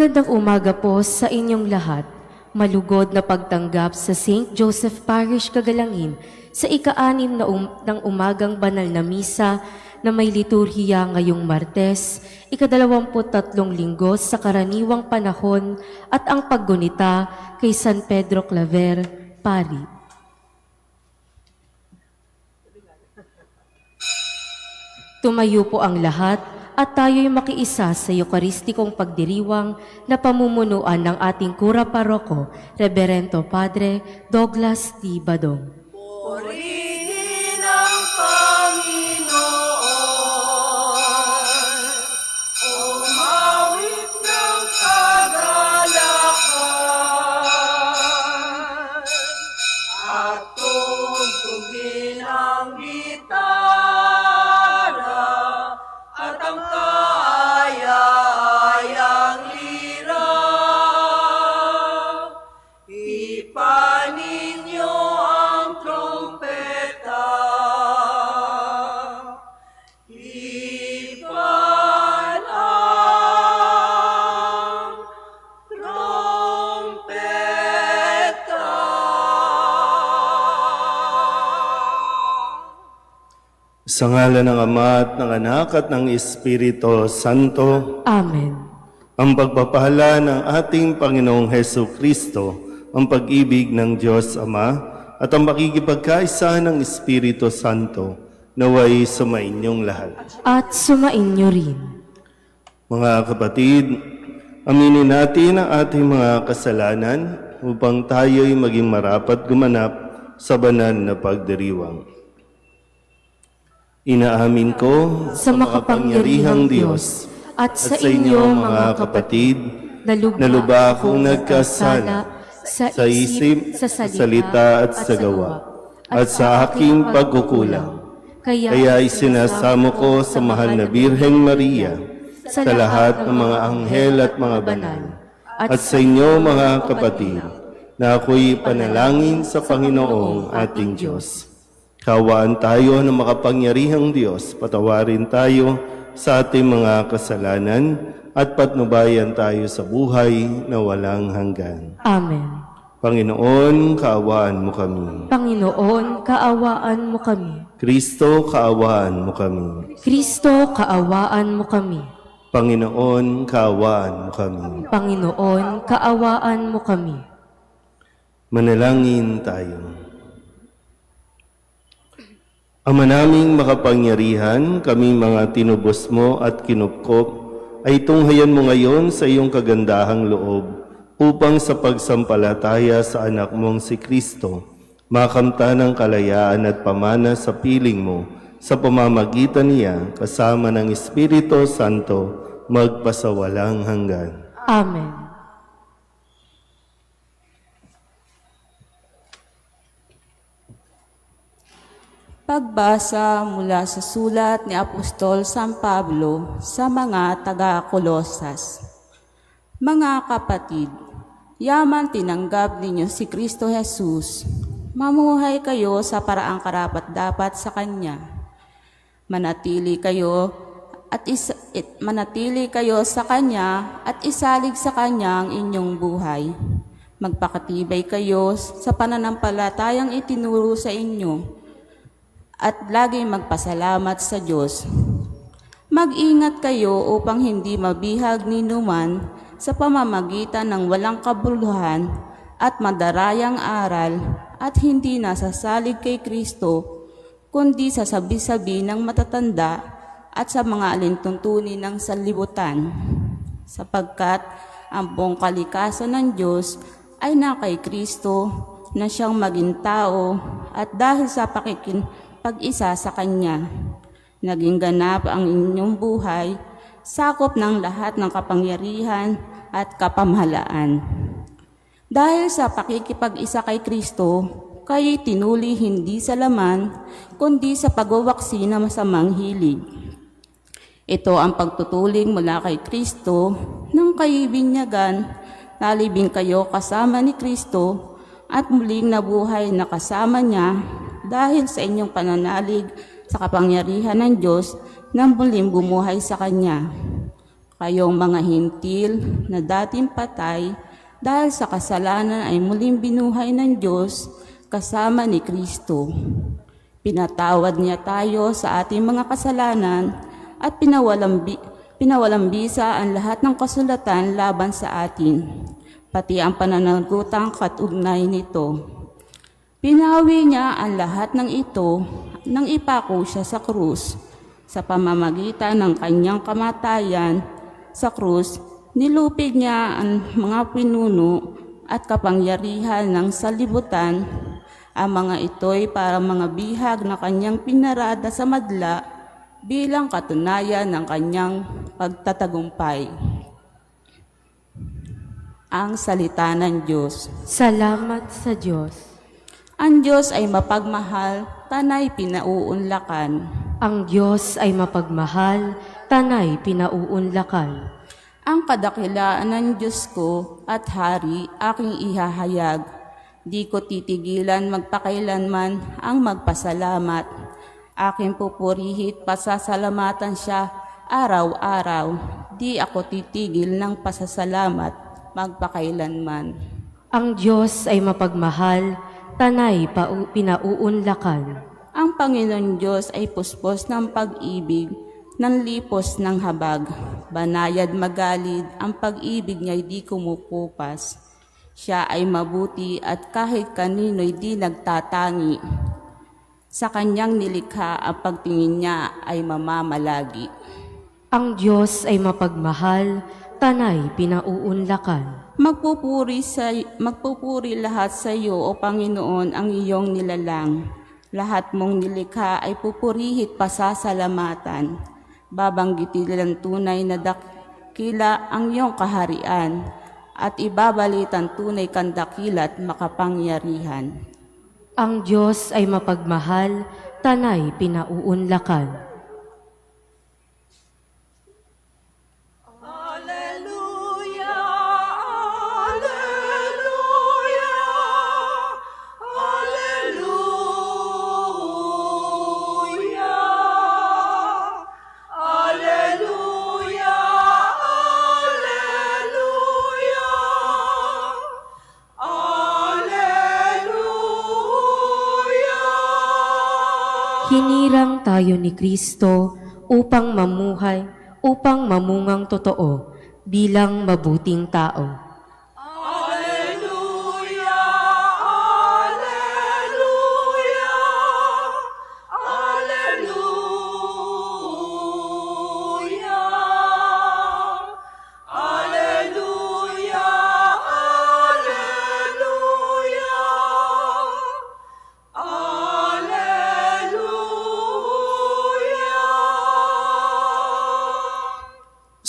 Magandang umaga po sa inyong lahat. Malugod na pagtanggap sa St. Joseph Parish Kagalangin sa ika-anim na um- ng umagang banal na misa na may liturhiya ngayong Martes, ikadalawamput tatlong linggo sa karaniwang panahon at ang paggunita kay San Pedro Claver, Pari. Tumayo po ang lahat at tayo'y makiisa sa Eukaristikong pagdiriwang na pamumunuan ng ating kura paroko, Reverendo Padre Douglas T. Badong. Sa ngala ng Ama at ng Anak at ng Espiritu Santo, Amen. ang pagpapala ng ating Panginoong Heso Kristo, ang pag-ibig ng Diyos Ama, at ang makikipagkaisa ng Espiritu Santo, naway sumainyong lahat. At sumainyo rin. Mga kapatid, aminin natin ang ating mga kasalanan upang tayo'y maging marapat gumanap sa banal na pagdiriwang. Inaamin ko Sa makapangyarihang Diyos at sa inyo mga kapatid, na lubha akong nagkasala sa isip, sa salita at sa gawa, at sa aking pagkukulang. Kaya isinasamo ko sa mahal na Birheng Maria, sa lahat ng mga anghel at mga banal, at sa inyo mga kapatid, na ako'y panalangin sa Panginoong ating Diyos. Kawaan tayo ng makapangyarihang Diyos, patawarin tayo sa ating mga kasalanan at patnubayan tayo sa buhay na walang hanggan. Amen. Panginoon, kaawaan mo kami. Panginoon, kaawaan mo kami. Kristo, kaawaan mo kami. Kristo, kaawaan mo kami. Panginoon, kaawaan mo kami. Panginoon, kaawaan mo kami. Manalangin tayo. Ama naming makapangyarihan, kami mga tinubos mo at kinupkop, ay tunghayan mo ngayon sa iyong kagandahang loob upang sa pagsampalataya sa anak mong si Kristo, makamta ng kalayaan at pamana sa piling mo sa pamamagitan niya kasama ng Espiritu Santo magpasawalang hanggan. Amen. Pagbasa mula sa sulat ni Apostol San Pablo sa mga taga-Kolosas. Mga kapatid, yaman tinanggap ninyo si Kristo Jesus. Mamuhay kayo sa paraang karapat-dapat sa Kanya. Manatili kayo at is, it, manatili kayo sa Kanya at isalig sa Kanya ang inyong buhay. Magpakatibay kayo sa pananampalatayang itinuro sa inyo at laging magpasalamat sa Diyos. Mag-ingat kayo upang hindi mabihag ni numan sa pamamagitan ng walang kabuluhan at madarayang aral at hindi nasasalig kay Kristo, kundi sa sabi-sabi ng matatanda at sa mga alintuntunin ng sanlibutan. Sapagkat ang buong kalikasan ng Diyos ay na kay Kristo na siyang maging tao at dahil sa pakikin pag-isa sa Kanya. Naging ganap ang inyong buhay, sakop ng lahat ng kapangyarihan at kapamahalaan. Dahil sa pakikipag-isa kay Kristo, kayo'y tinuli hindi sa laman, kundi sa pagwawaksi na masamang hilig. Ito ang pagtutuling mula kay Kristo nang kayo'y binyagan, nalibing kayo kasama ni Kristo at muling nabuhay na kasama niya dahil sa inyong pananalig sa kapangyarihan ng Diyos nang muling bumuhay sa Kanya. Kayong mga hintil na dating patay dahil sa kasalanan ay muling binuhay ng Diyos kasama ni Kristo. Pinatawad niya tayo sa ating mga kasalanan at pinawalang, bi- pinawalang bisa ang lahat ng kasulatan laban sa atin, pati ang pananagutang katugnay nito. Pinawi niya ang lahat ng ito nang ipako siya sa krus. Sa pamamagitan ng kanyang kamatayan sa krus, nilupig niya ang mga pinuno at kapangyarihan ng salibutan. Ang mga ito'y para mga bihag na kanyang pinarada sa madla bilang katunayan ng kanyang pagtatagumpay. Ang salita ng Diyos. Salamat sa Diyos. Ang Diyos ay mapagmahal, tanay pinauunlakan. Ang Diyos ay mapagmahal, tanay pinauunlakan. Ang kadakilaan ng Diyos ko at hari aking ihahayag. Di ko titigilan magpakailanman ang magpasalamat. Aking pupurihit pasasalamatan siya araw-araw. Di ako titigil ng pasasalamat magpakailanman. Ang Diyos ay mapagmahal, tanay pinauunlakan. Ang Panginoon Diyos ay puspos ng pag-ibig, ng lipos ng habag. Banayad magalid, ang pag-ibig niya'y di kumukupas. Siya ay mabuti at kahit kanino'y di nagtatangi. Sa kanyang nilikha, ang pagtingin niya ay mamamalagi. Ang Diyos ay mapagmahal, tanay pinauunlakan. Magpupuri, sa, magpupuri lahat sa iyo, O Panginoon, ang iyong nilalang. Lahat mong nilikha ay pupurihit pasasalamatan. Babanggitin ng tunay na dakila ang iyong kaharian at ibabalitan tunay kang dakila at makapangyarihan. Ang Diyos ay mapagmahal, tanay pinauunlakan. Tayo ni Kristo upang mamuhay, upang mamungang totoo bilang mabuting tao.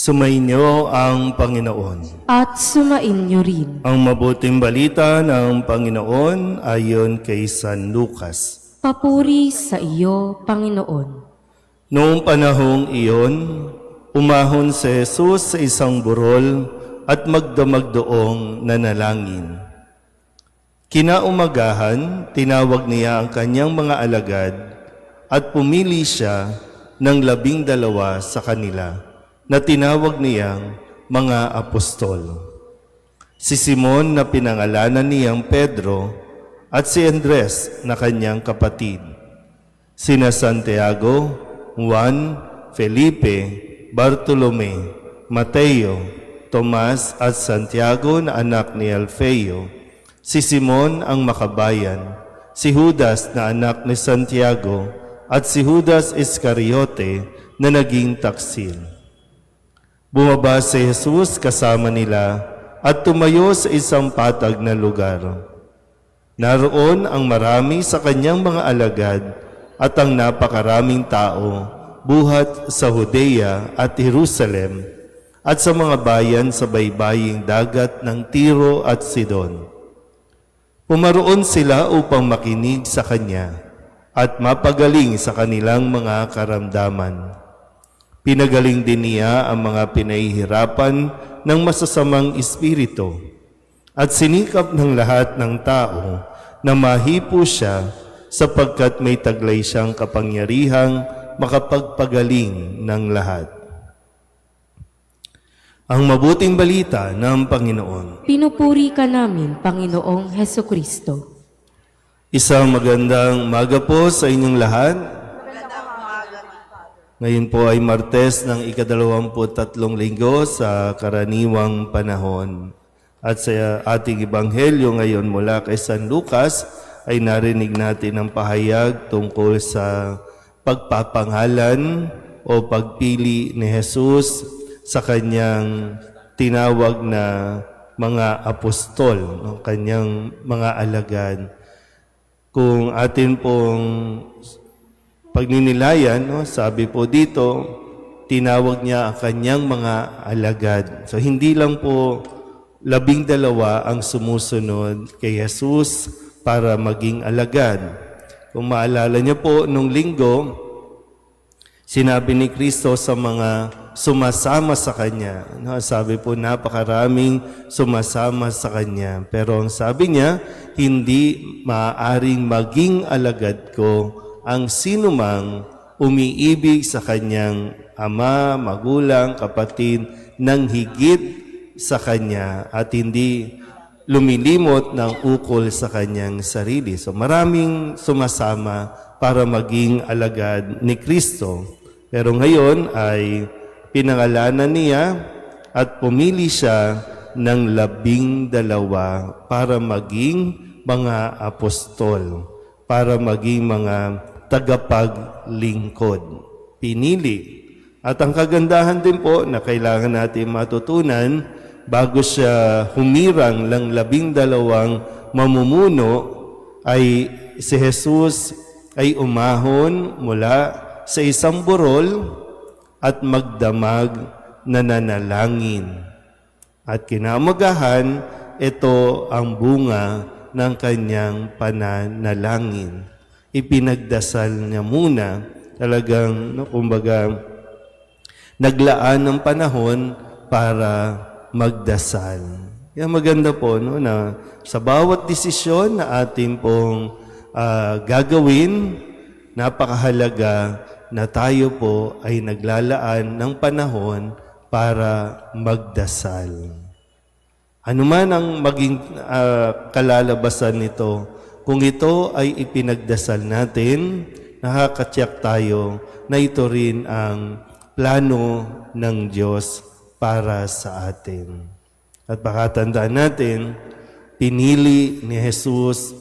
Sumainyo ang Panginoon. At sumain niyo rin. Ang mabuting balita ng Panginoon ayon kay San Lucas. Papuri sa iyo, Panginoon. Noong panahong iyon, umahon si Jesus sa isang burol at magdamag doong nanalangin. Kinaumagahan, tinawag niya ang kanyang mga alagad at pumili siya ng labing dalawa sa kanila na tinawag niyang mga apostol. Si Simon na pinangalanan niyang Pedro at si Andres na kanyang kapatid sina Santiago, Juan, Felipe, Bartolome, Mateo, Tomas at Santiago na anak ni Alfeo, si Simon ang makabayan, si Judas na anak ni Santiago, at si Judas Iscariote na naging taksil. Bumaba si Jesus kasama nila at tumayo sa isang patag na lugar. Naroon ang marami sa kanyang mga alagad at ang napakaraming tao buhat sa Judea at Jerusalem at sa mga bayan sa baybaying dagat ng Tiro at Sidon. Pumaroon sila upang makinig sa kanya at mapagaling sa kanilang mga karamdaman. Pinagaling din niya ang mga pinahihirapan ng masasamang espiritu at sinikap ng lahat ng tao na mahipo siya sapagkat may taglay siyang kapangyarihang makapagpagaling ng lahat. Ang mabuting balita ng Panginoon. Pinupuri ka namin, Panginoong Heso Kristo. Isang magandang maga po sa inyong lahat. Ngayon po ay Martes ng ikadalawamput tatlong linggo sa karaniwang panahon. At sa ating Ebanghelyo ngayon mula kay San Lucas ay narinig natin ang pahayag tungkol sa pagpapangalan o pagpili ni Jesus sa kanyang tinawag na mga apostol, no? kanyang mga alagad. Kung atin pong pagninilayan, no, sabi po dito, tinawag niya ang kanyang mga alagad. So hindi lang po labing dalawa ang sumusunod kay Jesus para maging alagad. Kung maalala niyo po, nung linggo, sinabi ni Kristo sa mga sumasama sa Kanya. No, sabi po, napakaraming sumasama sa Kanya. Pero ang sabi niya, hindi maaaring maging alagad ko ang sinumang umiibig sa kanyang ama, magulang, kapatid ng higit sa kanya at hindi lumilimot ng ukol sa kanyang sarili. So maraming sumasama para maging alagad ni Kristo. Pero ngayon ay pinangalanan niya at pumili siya ng labing dalawa para maging mga apostol, para maging mga tagapaglingkod. Pinili. At ang kagandahan din po na kailangan natin matutunan bago siya humirang ng labing dalawang mamumuno ay si Jesus ay umahon mula sa isang burol at magdamag na nanalangin. At kinamagahan, ito ang bunga ng kanyang pananalangin. Ipinagdasal niya muna, talagang, no, kumbaga, naglaan ng panahon para magdasal. Kaya maganda po no, na sa bawat desisyon na ating pong ah, gagawin, napakahalaga na tayo po ay naglalaan ng panahon para magdasal. Ano man ang maging ah, kalalabasan nito, kung ito ay ipinagdasal natin, nakakatiyak tayo na ito rin ang plano ng Diyos para sa atin. At baka tandaan natin, pinili ni Jesus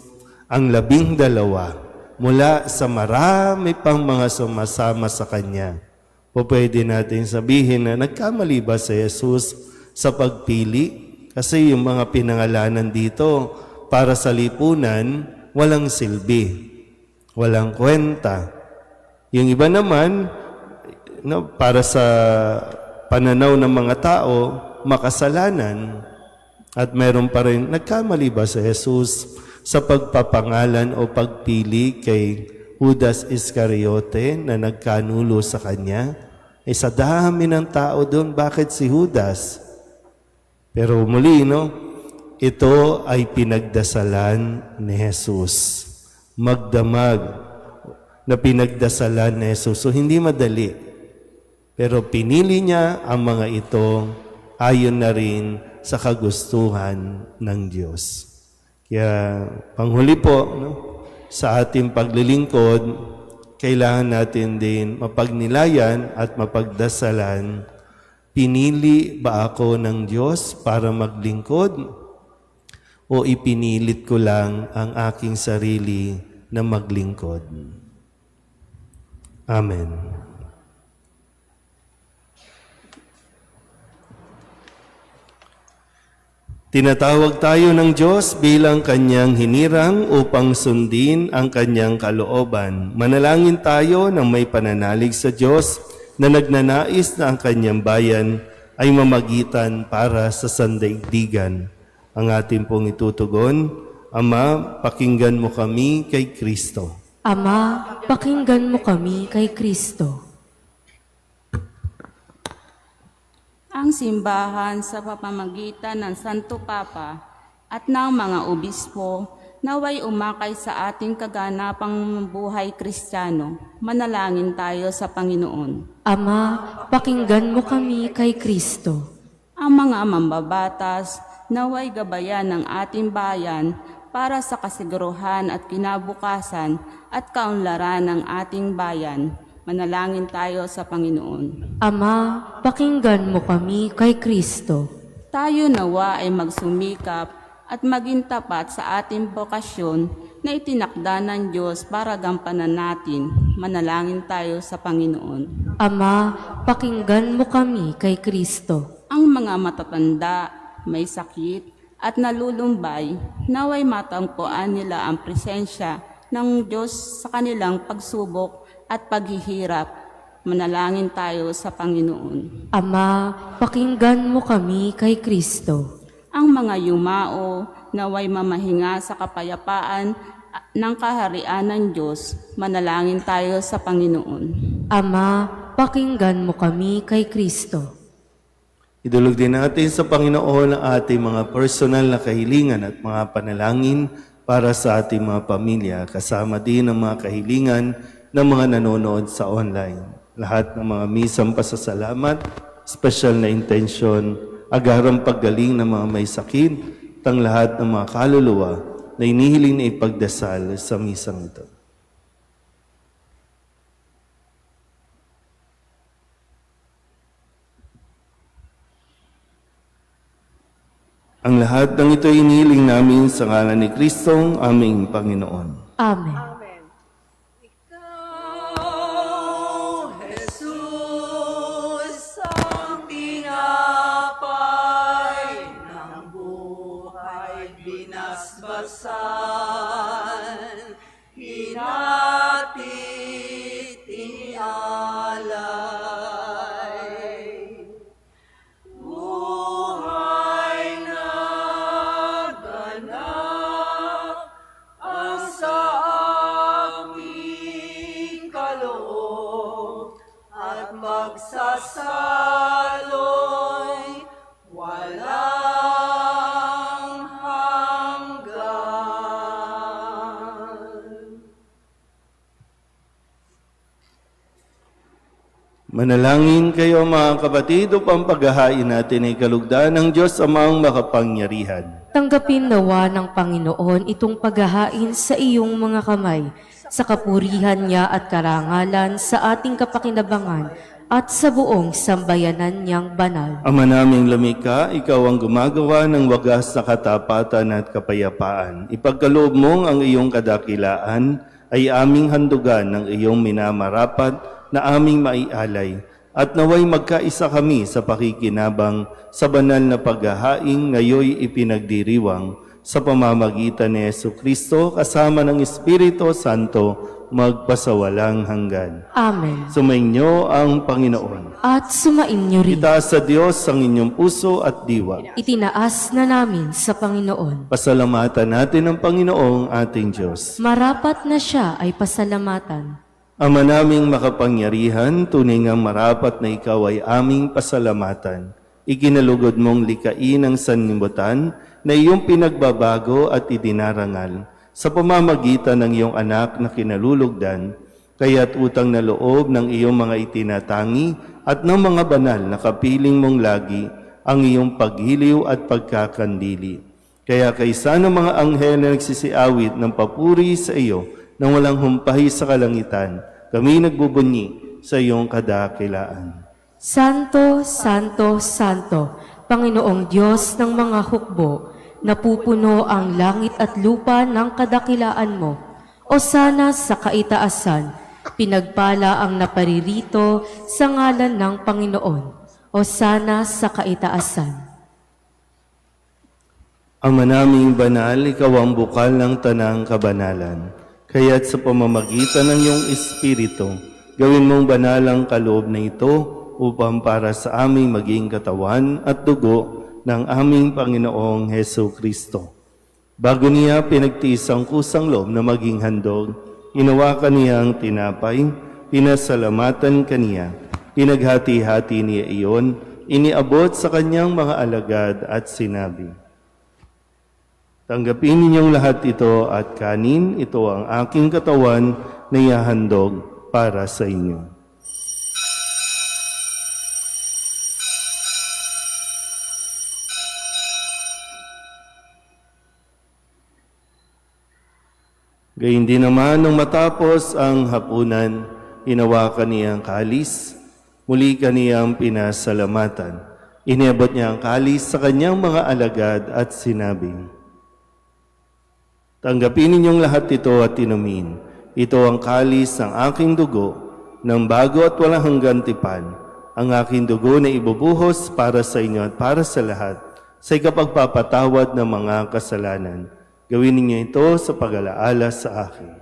ang labing dalawa mula sa marami pang mga sumasama sa Kanya. O pwede natin sabihin na nagkamali ba si Jesus sa pagpili? Kasi yung mga pinangalanan dito para sa lipunan, walang silbi, walang kwenta. Yung iba naman, no, para sa pananaw ng mga tao, makasalanan. At meron pa rin, nagkamali ba si Jesus sa pagpapangalan o pagpili kay Judas Iscariote na nagkanulo sa kanya? Eh sa dami ng tao doon, bakit si Judas? Pero muli, no, ito ay pinagdasalan ni Jesus. Magdamag na pinagdasalan ni Jesus. So hindi madali. Pero pinili niya ang mga ito ayon na rin sa kagustuhan ng Diyos. Kaya panghuli po, no, sa ating paglilingkod, kailangan natin din mapagnilayan at mapagdasalan, pinili ba ako ng Diyos para maglingkod o ipinilit ko lang ang aking sarili na maglingkod? Amen. Tinatawag tayo ng Diyos bilang kanyang hinirang upang sundin ang kanyang kalooban. Manalangin tayo ng may pananalig sa Diyos na nagnanais na ang kanyang bayan ay mamagitan para sa sandaigdigan. Ang ating pong itutugon, Ama, pakinggan mo kami kay Kristo. Ama, pakinggan mo kami kay Kristo. Ang simbahan sa pamamagitan ng Santo Papa at ng mga obispo naway umakay sa ating kaganapang buhay kristyano. Manalangin tayo sa Panginoon. Ama, pakinggan mo kami kay Kristo. ang mga mambabatas, naway gabayan ng ating bayan para sa kasiguruhan at kinabukasan at kaunlaran ng ating bayan. Manalangin tayo sa Panginoon. Ama, pakinggan mo kami kay Kristo. Tayo nawa ay magsumikap at maging tapat sa ating bokasyon na itinakda ng Diyos para gampanan natin. Manalangin tayo sa Panginoon. Ama, pakinggan mo kami kay Kristo. Ang mga matatanda, may sakit at nalulumbay, naway matangkuan nila ang presensya ng Diyos sa kanilang pagsubok at paghihirap. Manalangin tayo sa Panginoon. Ama, pakinggan mo kami kay Kristo. ang mga yumao naway mamahinga sa kapayapaan ng kaharian ng Diyos, manalangin tayo sa Panginoon. Ama, pakinggan mo kami kay Kristo. Idulog din natin sa Panginoon ang ating mga personal na kahilingan at mga panalangin para sa ating mga pamilya, kasama din ang mga kahilingan ng mga nanonood sa online. Lahat ng mga misang pasasalamat, special na intention, agarang paggaling ng mga may sakit, at ang lahat ng mga kaluluwa na inihiling na ipagdasal sa misang ito. Ang lahat ng ito inihiling namin sa ngalan ni Kristong aming Panginoon. Amen. Manalangin kayo mga kapatid upang paghahain natin ay kalugdan ng Diyos amang makapangyarihan. Tanggapin nawa ng Panginoon itong paghahain sa iyong mga kamay, sa kapurihan niya at karangalan sa ating kapakinabangan at sa buong sambayanan niyang banal. Ama naming lumika, ikaw ang gumagawa ng wagas na katapatan at kapayapaan. Ipagkaloob mong ang iyong kadakilaan ay aming handugan ng iyong minamarapat na aming maialay. At naway magkaisa kami sa pakikinabang sa banal na paghahaing ngayoy ipinagdiriwang sa pamamagitan ni Yesu Kristo kasama ng Espiritu Santo magpasawalang hanggan. Amen. Sumainyo ang Panginoon. At sumain niyo rin. Itaas sa Diyos ang inyong puso at diwa. Itinaas na namin sa Panginoon. Pasalamatan natin ang Panginoong ating Diyos. Marapat na siya ay pasalamatan. Ama naming makapangyarihan, tunay ngang marapat na ikaw ay aming pasalamatan. Ikinalugod mong likain ang sanlibutan na iyong pinagbabago at idinarangal sa pamamagitan ng iyong anak na kinalulugdan, kaya't utang na loob ng iyong mga itinatangi at ng mga banal na kapiling mong lagi ang iyong paghiliw at pagkakandili. Kaya kaysa ng mga anghel na nagsisiawit ng papuri sa iyo nang walang humpay sa kalangitan, kami nagbubunyi sa iyong kadakilaan. Santo, Santo, Santo, Panginoong Diyos ng mga hukbo, napupuno ang langit at lupa ng kadakilaan mo. O sana sa kaitaasan, pinagpala ang naparirito sa ngalan ng Panginoon. O sana sa kaitaasan. Ama naming banal, ikaw ang bukal ng tanang kabanalan. Kaya't sa pamamagitan ng iyong Espiritu, gawin mong banal ang kaloob na ito upang para sa aming maging katawan at dugo ng aming Panginoong Heso Kristo. Bago niya pinagtiis ang kusang loob na maging handog, inawakan niya ang tinapay, pinasalamatan kaniya, pinaghati-hati niya iyon, iniabot sa kanyang mga alagad at sinabi, Tanggapin ninyong lahat ito at kanin, ito ang aking katawan na ihahandog para sa inyo. Gayun din naman nung matapos ang hapunan, inawakan niya ang kalis, muli kaniyang pinasalamatan. Inebot niya ang kalis sa kanyang mga alagad at sinabing, Tanggapin ninyong lahat ito at inumin. Ito ang kalis ng aking dugo, ng bago at walang hanggan tipan. Ang aking dugo na ibubuhos para sa inyo at para sa lahat, sa ikapagpapatawad ng mga kasalanan. Gawin ninyo ito sa pag-alaala sa akin.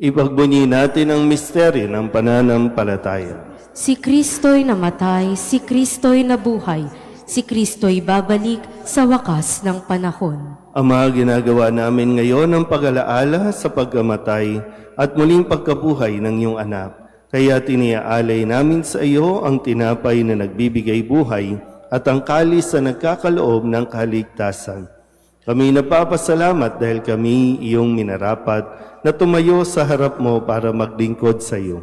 Ipagbunyi natin ang misteryo ng pananampalataya. Si Kristo'y namatay, si Kristo'y nabuhay, si Kristo'y babalik sa wakas ng panahon. Ama, ginagawa namin ngayon ang pag-alaala sa pagkamatay at muling pagkabuhay ng iyong anak. Kaya tiniaalay namin sa iyo ang tinapay na nagbibigay buhay at ang kalis na nagkakaloob ng kaligtasan. Kami napapasalamat dahil kami iyong minarapat na tumayo sa harap mo para maglingkod sa iyo.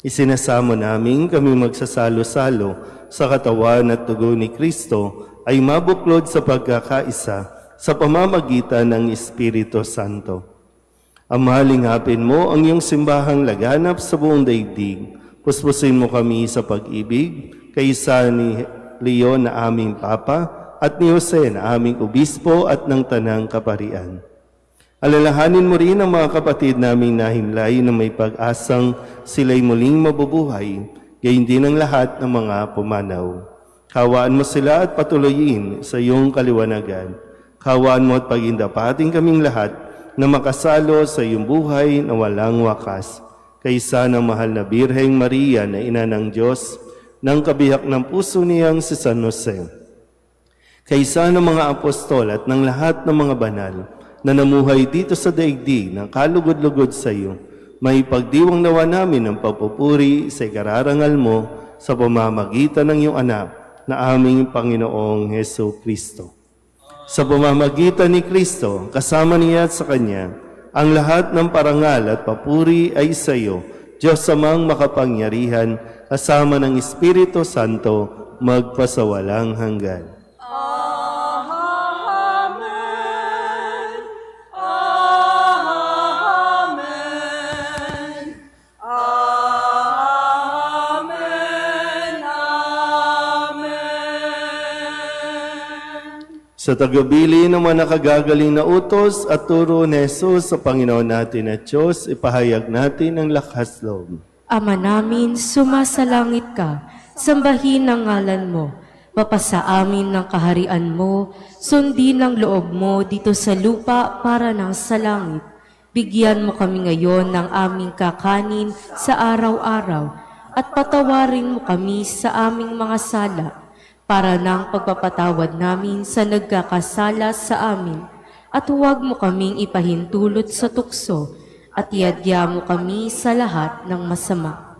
Isinasamo namin kami magsasalo-salo sa katawan at dugo ni Kristo ay mabuklod sa pagkakaisa sa pamamagitan ng Espiritu Santo. Ama, lingapin mo ang iyong simbahang laganap sa buong daigdig. Puspusin mo kami sa pag-ibig, kaysa ni Leon na aming Papa at ni Jose na aming Obispo at ng Tanang Kaparian. Alalahanin mo rin ang mga kapatid naming nahimlay na may pag-asang sila'y muling mabubuhay, gayon din ang lahat ng mga pumanaw. Kawaan mo sila at patuloyin sa iyong kaliwanagan. Kawaan mo at pagindapating kaming lahat na makasalo sa iyong buhay na walang wakas. Kaysa ng mahal na Birheng Maria na ina ng Diyos, ng kabiyak ng puso niyang si San Jose kaysa ng mga apostol at ng lahat ng mga banal na namuhay dito sa daigdig ng kalugod-lugod sa iyo, may pagdiwang nawa namin ng papupuri sa ikararangal mo sa pamamagitan ng iyong anak na aming Panginoong Heso Kristo. Sa pamamagitan ni Kristo, kasama niya at sa Kanya, ang lahat ng parangal at papuri ay sa iyo, Diyos samang makapangyarihan, kasama ng Espiritu Santo, magpasawalang hanggan. Sa tagabili ng mga nakagagaling na utos at turo ni Jesus sa Panginoon natin at Diyos, ipahayag natin ang lakas loob. Ama namin, sumasalangit ka, sambahin ang ngalan mo. Papasa amin ng kaharian mo, sundin ang loob mo dito sa lupa para ng sa langit. Bigyan mo kami ngayon ng aming kakanin sa araw-araw at patawarin mo kami sa aming mga sala para ng pagpapatawad namin sa nagkakasala sa amin. At huwag mo kaming ipahintulot sa tukso at iadya mo kami sa lahat ng masama.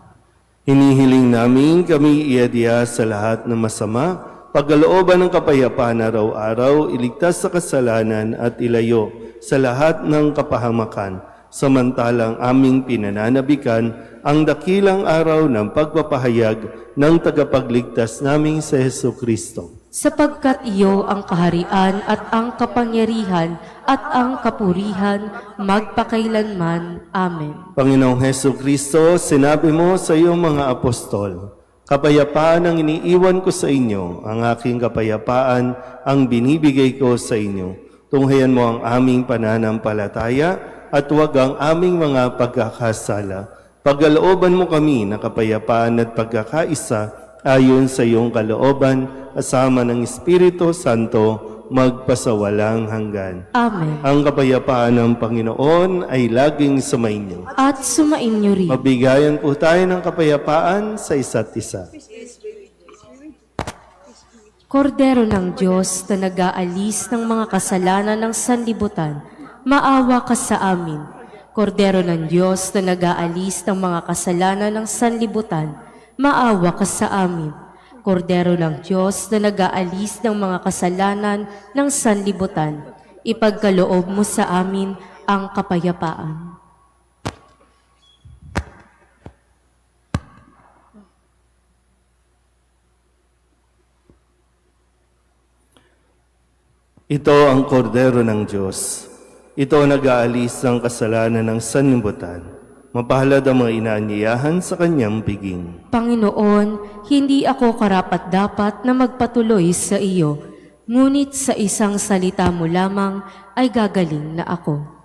Hinihiling namin kami iadya sa lahat ng masama, pagkalooban ng kapayapaan araw-araw, iligtas sa kasalanan at ilayo sa lahat ng kapahamakan, samantalang aming pinananabikan ang dakilang araw ng pagpapahayag ng tagapagligtas naming sa Heso Kristo. Sapagkat iyo ang kaharian at ang kapangyarihan at ang kapurihan magpakailanman. Amen. Panginoong Heso Kristo, sinabi mo sa iyong mga apostol, Kapayapaan ang iniiwan ko sa inyo, ang aking kapayapaan ang binibigay ko sa inyo. Tunghayan mo ang aming pananampalataya at huwag ang aming mga pagkakasala. Pagkalooban mo kami na kapayapaan at pagkakaisa ayon sa iyong kalooban, asama ng Espiritu Santo, magpasawalang hanggan. Amen. Ang kapayapaan ng Panginoon ay laging sumainyo. At sumainyo rin. Mabigayan po tayo ng kapayapaan sa isa't isa. Kordero ng Diyos na nag-aalis ng mga kasalanan ng sanlibutan, maawa ka sa amin. Kordero ng Diyos na nag-aalis ng mga kasalanan ng sanlibutan, maawa ka sa amin. Kordero ng Diyos na nag-aalis ng mga kasalanan ng sanlibutan, ipagkaloob mo sa amin ang kapayapaan. Ito ang kordero ng Diyos ito ang nag-aalis ng kasalanan ng sanlibutan. Mapalad ang mga inaanyayahan sa kanyang piging. Panginoon, hindi ako karapat-dapat na magpatuloy sa iyo, ngunit sa isang salita mo lamang ay gagaling na ako.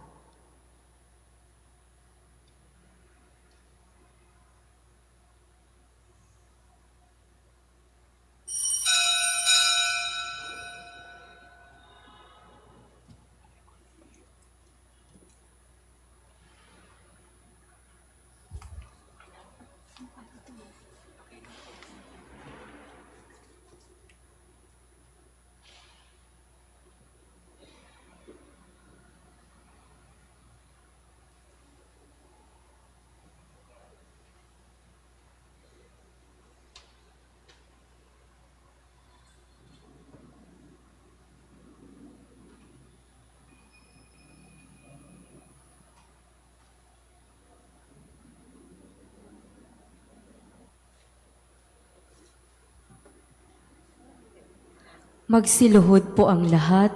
Magsiluhod po ang lahat.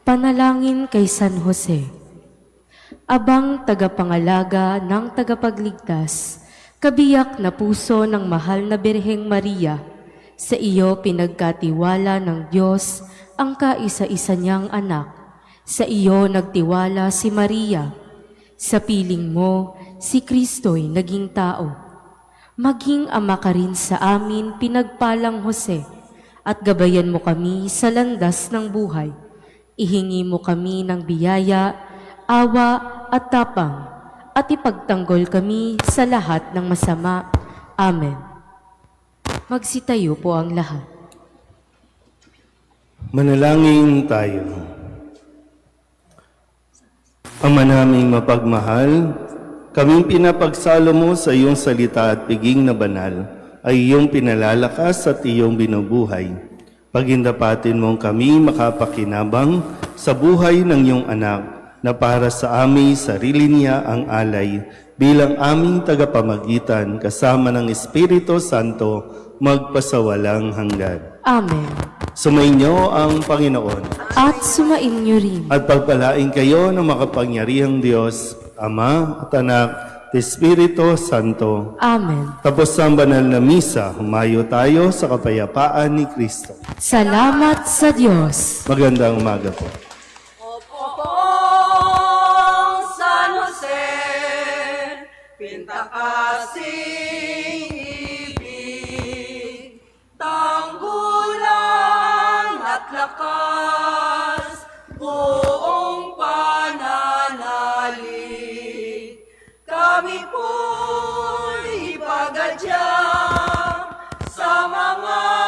Panalangin kay San Jose. Abang tagapangalaga ng tagapagligtas, kabiyak na puso ng mahal na Birheng Maria, sa iyo pinagkatiwala ng Diyos ang kaisa-isa niyang anak. Sa iyo nagtiwala si Maria. Sa piling mo, si Kristo'y naging tao. Maging ama ka rin sa amin, pinagpalang Jose, at gabayan mo kami sa landas ng buhay. Ihingi mo kami ng biyaya, awa at tapang, at ipagtanggol kami sa lahat ng masama. Amen. Magsitayo po ang lahat. Manalangin tayo. Ama naming mapagmahal, kaming pinapagsalo mo sa iyong salita at piging na banal, ay iyong pinalalakas at iyong binubuhay. Pagindapatin mong kami makapakinabang sa buhay ng iyong anak na para sa aming sarili niya ang alay bilang aming tagapamagitan kasama ng Espiritu Santo magpasawalang hanggan. Amen. Sumainyo ang Panginoon At sumain niyo rin. at pagpalain kayo ng makapangyarihang Diyos, Ama at Anak, at Espiritu Santo. Amen. Tapos ang banal na misa, humayo tayo sa kapayapaan ni Kristo. Salamat sa Diyos. Magandang umaga po. Opong San Jose, pintakasing ibig, tanggulang at lakas. mama.